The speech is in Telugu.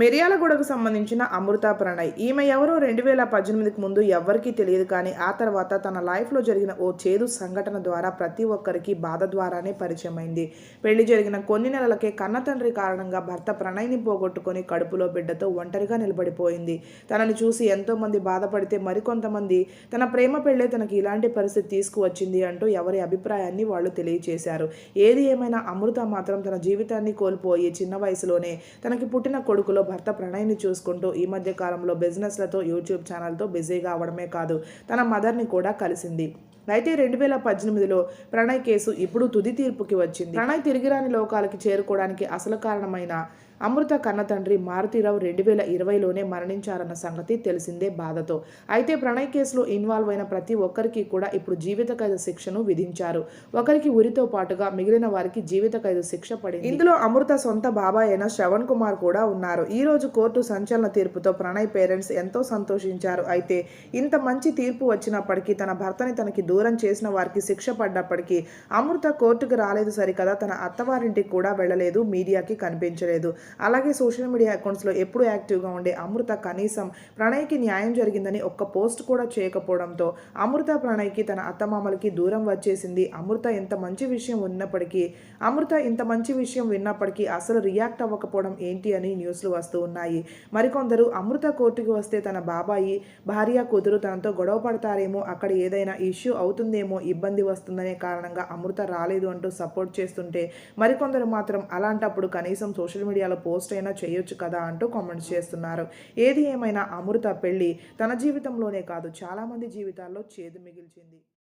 మిర్యాలగూడకు సంబంధించిన అమృత ప్రణయ్. ఈమె ఎవరో రెండు వేల పద్దెనిమిదికి ముందు ఎవ్వరికీ తెలియదు కానీ ఆ తర్వాత తన లైఫ్లో జరిగిన ఓ చేదు సంఘటన ద్వారా ప్రతి ఒక్కరికి బాధ ద్వారానే పరిచయమైంది. పెళ్ళి జరిగిన కొన్ని నెలలకే కన్న తండ్రి కారణంగా భర్త ప్రణయ్ని పోగొట్టుకొని కడుపులో బిడ్డతో ఒంటరిగా నిలబడిపోయింది. తనని చూసి ఎంతో మంది బాధపడితే మరికొంతమంది తన ప్రేమ పెళ్ళే తనకి ఇలాంటి పరిస్థితి తీసుకువచ్చింది అంటూ ఎవరి అభిప్రాయాన్ని వాళ్ళు తెలియచేశారు. ఏది ఏమైనా అమృత మాత్రం తన జీవితాన్ని కోల్పోయి చిన్న వయసులోనే తనకి పుట్టిన కొడుకులో భర్త ప్రణయ్ని చూసుకుంటూ ఈ మధ్య కాలంలో బిజినెస్లతో యూట్యూబ్ ఛానల్తో బిజీగా అవడమే కాదు తన మదర్ని కూడా కలిసింది. అయితే రెండు వేల పద్దెనిమిదిలో ప్రణయ్ కేసు ఇప్పుడు తుది తీర్పుకి వచ్చింది. ప్రణయ్ తిరిగిరాని లోకాలకి చేరుకోవడానికి అసలు కారణమైన అమృత కన్న తండ్రి మారుతీరావు రెండు వేల ఇరవైలోనే మరణించారన్న సంగతి తెలిసిందే బాధతో. అయితే ప్రణయ్ కేసులో ఇన్వాల్వ్ అయిన ప్రతి ఒక్కరికి కూడా ఇప్పుడు జీవిత ఖైదు శిక్షను విధించారు. ఒకరికి ఉరితో పాటుగా మిగిలిన వారికి జీవిత ఖైదు శిక్ష పడింది. ఇందులో అమృత సొంత బాబాయ్ అయిన శ్రవణ్ కుమార్ కూడా ఉన్నారు. ఈ రోజు కోర్టు సంచలన తీర్పుతో ప్రణయ్ పేరెంట్స్ ఎంతో సంతోషించారు. అయితే ఇంత మంచి తీర్పు వచ్చినప్పటికీ తన భర్తని తనకి దూరం దూరం చేసిన వారికి శిక్ష పడ్డప్పటికీ అమృత కోర్టుకు రాలేదు సరికదా తన అత్తవారింటికి కూడా వెళ్ళలేదు మీడియాకి కనిపించలేదు. అలాగే సోషల్ మీడియా అకౌంట్స్లో ఎప్పుడు యాక్టివ్గా ఉండే అమృత కనీసం ప్రణయ్కి న్యాయం జరిగిందని ఒక్క పోస్ట్ కూడా చేయకపోవడంతో అమృత ప్రణయ్కి తన అత్తమామలకి దూరం వచ్చేసింది. అమృత ఎంత మంచి విషయం ఉన్నప్పటికీ అమృత ఇంత మంచి విషయం విన్నప్పటికీ అసలు రియాక్ట్ అవ్వకపోవడం ఏంటి అని న్యూస్లు వస్తూ ఉన్నాయి. మరికొందరు అమృత కోర్టుకి వస్తే తన బాబాయి భార్య కూతురు తనతో గొడవ పడతారేమో అక్కడ ఏదైనా ఇష్యూ అవుతుందేమో ఇబ్బంది వస్తుందనే కారణంగా అమృత రాలేదు అంటూ సపోర్ట్ చేస్తుంటే మరికొందరు మాత్రం అలాంటప్పుడు కనీసం సోషల్ మీడియాలో పోస్ట్ అయినా చేయొచ్చు కదా అంటూ కామెంట్స్ చేస్తున్నారు. ఏది ఏమైనా అమృత పెళ్ళి తన జీవితంలోనే కాదు చాలామంది జీవితాల్లో చేదు మిగిల్చింది.